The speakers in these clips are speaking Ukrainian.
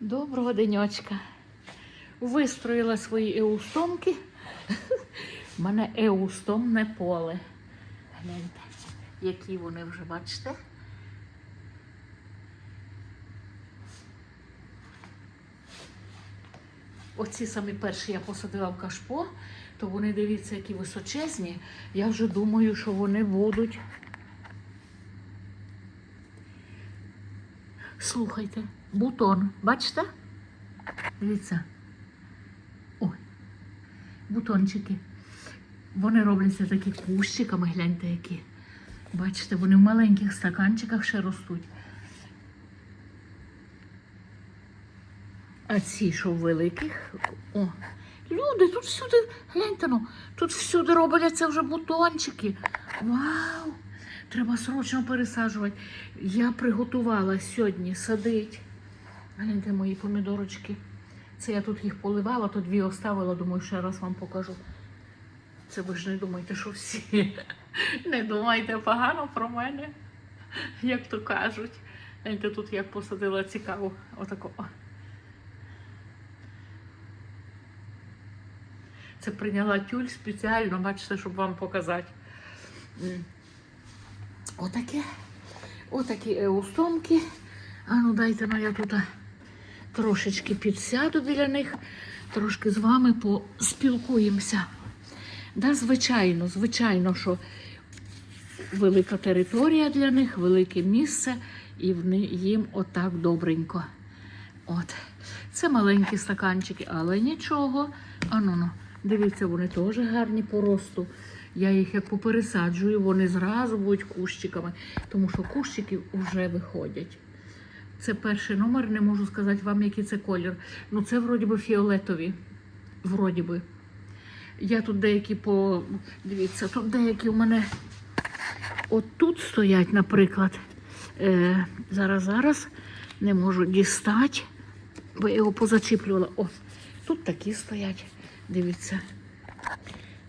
Доброго денечка. Вистроїла свої еустомки. У мене еустомне поле. Гляньте, які вони вже бачите. Оці самі перші я посадила в кашпо, то вони дивіться, які височезні. Я вже думаю, що вони будуть. Слухайте, бутон, бачите? Дивіться. Ой, бутончики. Вони робляться такі кущиками, гляньте які. Бачите, вони в маленьких стаканчиках ще ростуть. А ці, що в великих, о, люди, тут всюди, гляньте ну, тут всюди робляться вже бутончики. Вау! Треба срочно пересаджувати. Я приготувала сьогодні садить. Гляньте мої помідорочки. Це я тут їх поливала, то дві оставила, думаю, ще раз вам покажу. Це ви ж не думайте, що всі. Не думайте погано про мене, як то кажуть. Гляньте, тут як посадила цікаво. Отако. Це прийняла тюль спеціально, бачите, щоб вам показати. Отаке. Отакі еустомки. А ну дайте ну я тут трошечки підсяду біля них, трошки з вами поспілкуємося. Да, звичайно, звичайно, що велика територія для них, велике місце, і їм отак добренько. От. Це маленькі стаканчики, але нічого. А ну, ну, дивіться, вони теж гарні по росту. Я їх як попересаджую, вони зразу будуть кущиками, тому що кущики вже виходять. Це перший номер, не можу сказати вам, який це колір. Ну, це вроді би фіолетові. Вроді би. Я тут деякі по. Дивіться, тут деякі у мене от тут стоять, наприклад. Е, зараз, зараз не можу дістати, бо я його позачіплювала. О, тут такі стоять. Дивіться.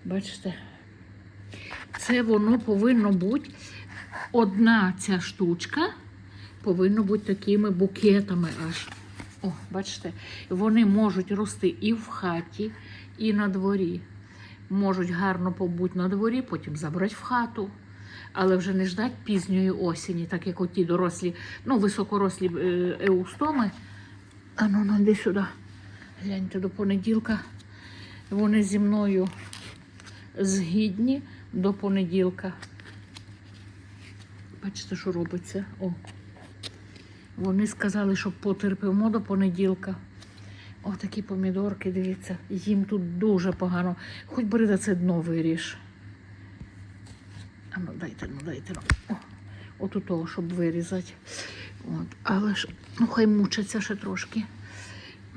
Бачите? Це воно повинно бути одна ця штучка повинно бути такими букетами аж. О, бачите, вони можуть рости і в хаті, і на дворі. Можуть гарно побути на дворі, потім забрати в хату. Але вже не ждать пізньої осені, так як оті дорослі, ну, високорослі е, еустоми. А ну, ну, сюди. Гляньте до понеділка. Вони зі мною згідні до понеділка. Бачите, що робиться? О. Вони сказали, що потерпимо до понеділка. О, такі помідорки, дивіться, їм тут дуже погано. Хоч бери за це дно виріж. А ну дайте, ну дайте. Ну. От у того, щоб вирізати. От. Але ж, ну хай мучаться ще трошки.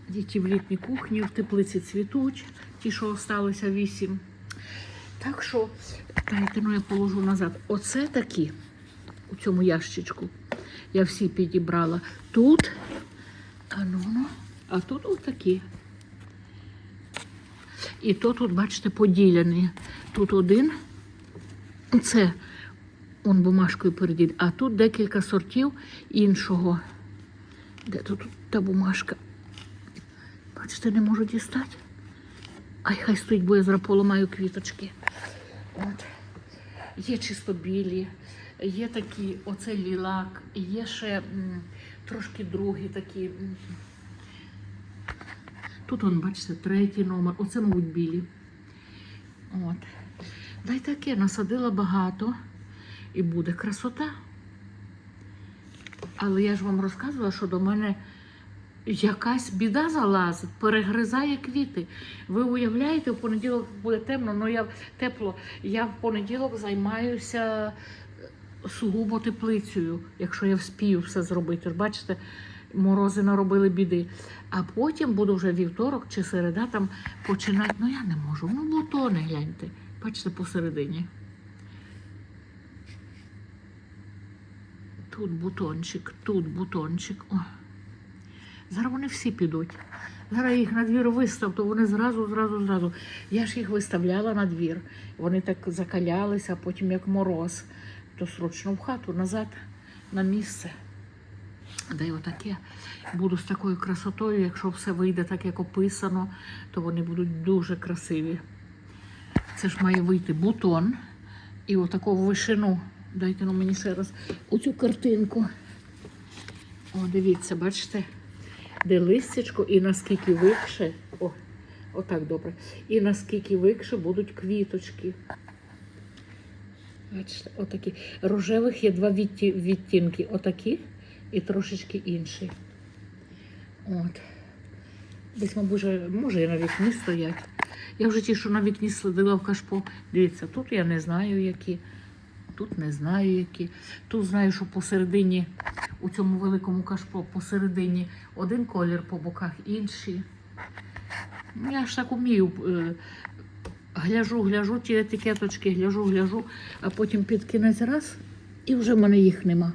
Діти в літній кухні, в теплиці цвітуть, ті, що залишилися вісім. Так що, дайте, ну я положу назад. Оце такі у цьому ящичку. Я всі підібрала. Тут, а ну, а тут отакі. І то тут, бачите, поділені. Тут один, це он бумажкою переділь, а тут декілька сортів іншого. Де тут та бумажка? Бачите, не можу дістати. Ай, хай стоїть, бо я зараз поламаю квіточки. От. Є чисто білі, є такі, оце лілак, є ще трошки другі такі. Тут, он, бачите, третій номер. Оце, мабуть, білі. От. Дай таке, насадила багато і буде красота. Але я ж вам розказувала, що до мене якась біда залазить, перегризає квіти. Ви уявляєте, в понеділок буде темно, ну я тепло. Я в понеділок займаюся сугубо теплицею, якщо я вспію все зробити. Бачите, морози наробили біди. А потім буду вже вівторок чи середа там починати. Ну я не можу. Ну, бутони гляньте. Бачите, посередині. Тут бутончик, тут бутончик. О. Зараз вони всі підуть. Зараз їх на двір вистав, то вони зразу, зразу, зразу. Я ж їх виставляла на двір. Вони так закалялися, а потім як мороз, то срочно в хату, назад, на місце. Да й отаке. Буду з такою красотою, якщо все вийде так, як описано, то вони будуть дуже красиві. Це ж має вийти бутон і отаку вишину. Дайте ну мені ще раз оцю картинку. О, дивіться, бачите, де листячко і наскільки викше. О, отак добре. І наскільки викше будуть квіточки. Бачите, отакі. Рожевих є два відті- відтінки. Отакі і трошечки інші. От. Десь, мабуть, може і на вікні стоять. Я вже ті, що на вікні садила в кашпо. Дивіться, тут я не знаю, які. Тут не знаю, які. Тут знаю, що посередині, у цьому великому кашпо, посередині один колір, по боках інший. Ну, Я ж так умію. Гляжу, гляжу ті етикеточки, гляжу, гляжу, а потім під кінець раз, і вже в мене їх нема.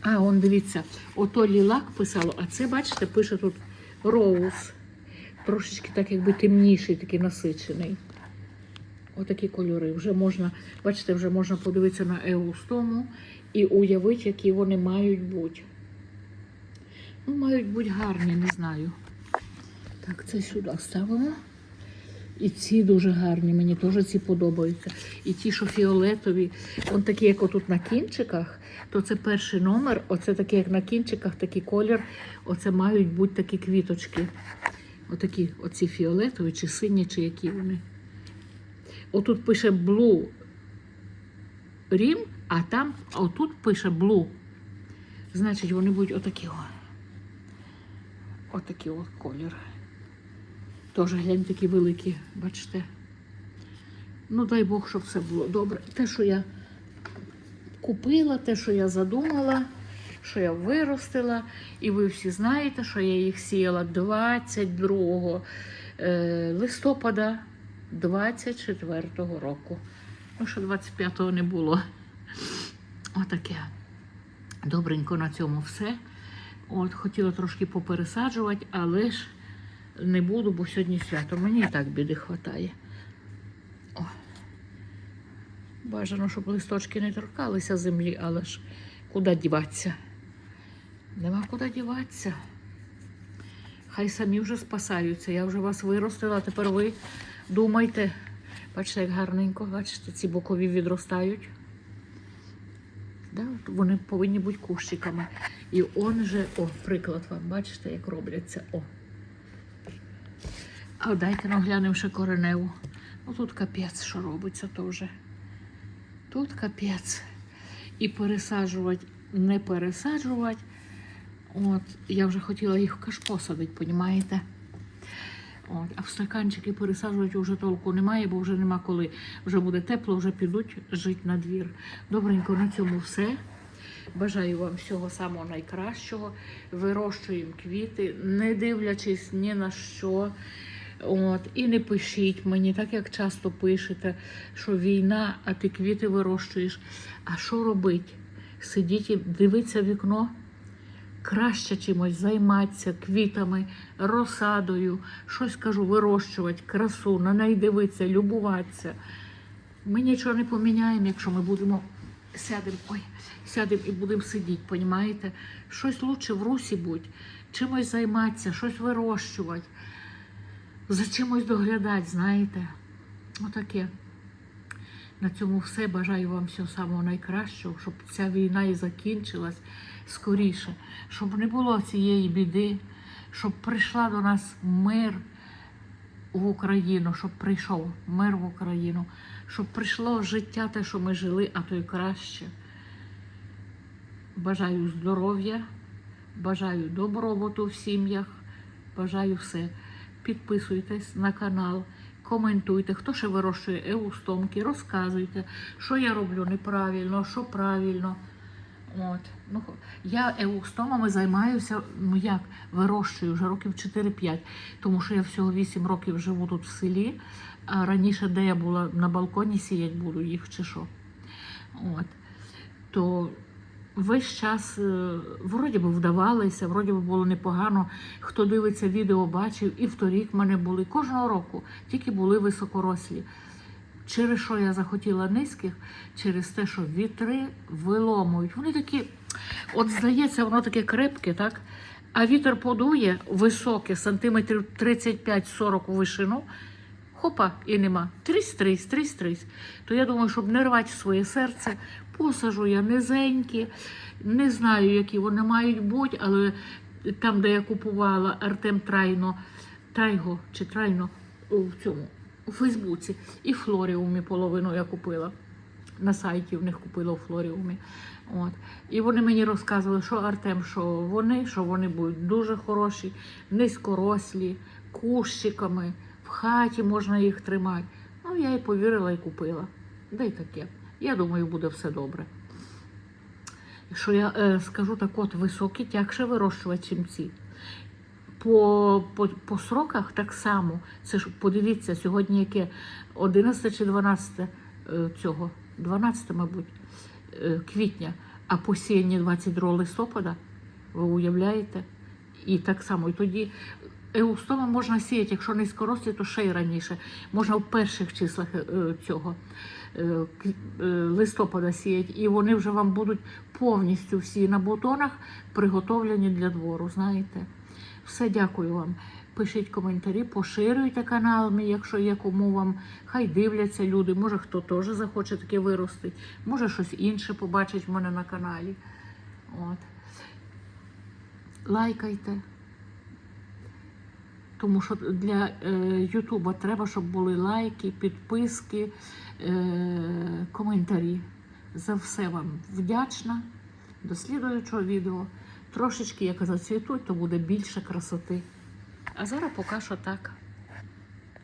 А, он дивіться, ото лілак писало, а це, бачите, пише тут роуз. Трошечки так, якби темніший, такий насичений. Отакі кольори. Вже можна, бачите, вже можна подивитися на еустому і уявити, які вони мають бути. Ну, мають бути гарні, не знаю. Так, це сюди ставимо. І ці дуже гарні, мені теж ці подобаються. І ті, що фіолетові, он такі, як отут на кінчиках, то це перший номер. Оце такі, як на кінчиках, такий колір. Оце мають бути такі квіточки. Отакі, оці фіолетові, чи сині, чи які вони. Отут пише Blue Rim, а там, а отут пише Blue. Значить, вони будуть отакі. Отакі от колір. Теж глянь такі великі, бачите. Ну, дай Бог, щоб все було добре. Те, що я купила, те, що я задумала, що я виростила. І ви всі знаєте, що я їх сіяла 22 е, листопада 24-го року. Ну, що 25-го не було. Отаке. Добренько на цьому все. От, хотіла трошки попересаджувати, але ж не буду, бо сьогодні свято. Мені і так біди хватає. О. Бажано, щоб листочки не торкалися землі, але ж куди діватися? Нема куди діватися. Хай самі вже спасаються. Я вже вас виростила, тепер ви думайте. Бачите, як гарненько, бачите, ці бокові відростають. Да, вони повинні бути кущиками. І он же, о, приклад вам, бачите, як робляться. О. А дайте ну, глянемо ще кореневу. Ну тут капець, що робиться теж. Тут капець. І пересаджувати, не пересаджувати. От, я вже хотіла їх в кашпо садити, понімаєте? От, а в стаканчики пересаджувати вже толку немає, бо вже нема коли. Вже буде тепло, вже підуть жити на двір. Добренько, на цьому все. Бажаю вам всього самого найкращого. Вирощуємо квіти, не дивлячись ні на що. От, і не пишіть мені, так як часто пишете, що війна, а ти квіти вирощуєш. А що робити? Сидіть і дивитися в вікно. Краще чимось займатися квітами, розсадою, щось кажу, вирощувати, красу, на неї дивитися, любуватися. Ми нічого не поміняємо, якщо ми будемо сядемо, ой, сядемо і будемо сидіти, понімаєте? Щось лучше в русі будь, чимось займатися, щось вирощувати, за чимось доглядати, знаєте. Отаке. На цьому все. Bажаю вам всього самого найкращого, щоб ця війна і закінчилась скоріше, щоб не було цієї біди, щоб прийшла до нас мир в Україну, щоб прийшов мир в Україну, щоб прийшло життя те, що ми жили, а то й краще. Бажаю здоров'я, бажаю добробуту в сім'ях, бажаю все. Підписуйтесь на канал, коментуйте, хто ще вирощує еустомки, розказуйте, що я роблю неправильно, що правильно. От. Ну, я еустомами займаюся, ну як, вирощую вже років 4-5, тому що я всього 8 років живу тут в селі, а раніше, де я була на балконі, сіять буду їх чи що. От. То весь час е, вроді би вдавалися, вроді би було непогано. Хто дивиться відео, бачив, і вторік в мене були кожного року, тільки були високорослі. Через що я захотіла низьких? Через те, що вітри виломують. Вони такі, от здається, воно таке крепке, так? А вітер подує високе, сантиметрів 35-40 у вишину. Хопа, і нема. Трісь-трісь, трісь-трісь. То я думаю, щоб не рвати своє серце, посажу я низенькі. Не знаю, які вони мають бути, але там, де я купувала Артем Трайно, Трайго чи Трайно у цьому у Фейсбуці, і Флоріумі половину я купила. На сайті в них купила у Флоріумі. От. І вони мені розказували, що Артем, що вони, що вони будуть дуже хороші, низькорослі, кущиками, в хаті можна їх тримати. Ну, я і повірила і купила. Да й таке. Я думаю, буде все добре. Що я е, скажу так, от високі тягше вирощувати, чим ці. По, по, по сроках так само. Це ж подивіться, сьогодні яке 11 чи 12 е, цього, 12, мабуть, е, квітня, а посіяння 22 листопада. Ви уявляєте? І так само. І тоді еустоми можна сіяти, якщо низькорослі, то ще й раніше. Можна в перших числах е, цього е, е, листопада сіяти, і вони вже вам будуть повністю всі на бутонах приготовлені для двору. Знаєте? Все, дякую вам. Пишіть коментарі, поширюйте канал якщо є кому вам. Хай дивляться люди. Може, хто теж захоче таке виростити, може щось інше побачить в мене на каналі. От. Лайкайте. Тому що для е, Ютуба треба, щоб були лайки, підписки, е, коментарі. За все вам вдячна. До слідуючого відео. Трошечки, як зацвітуть, то буде більше красоти. А зараз поки що так.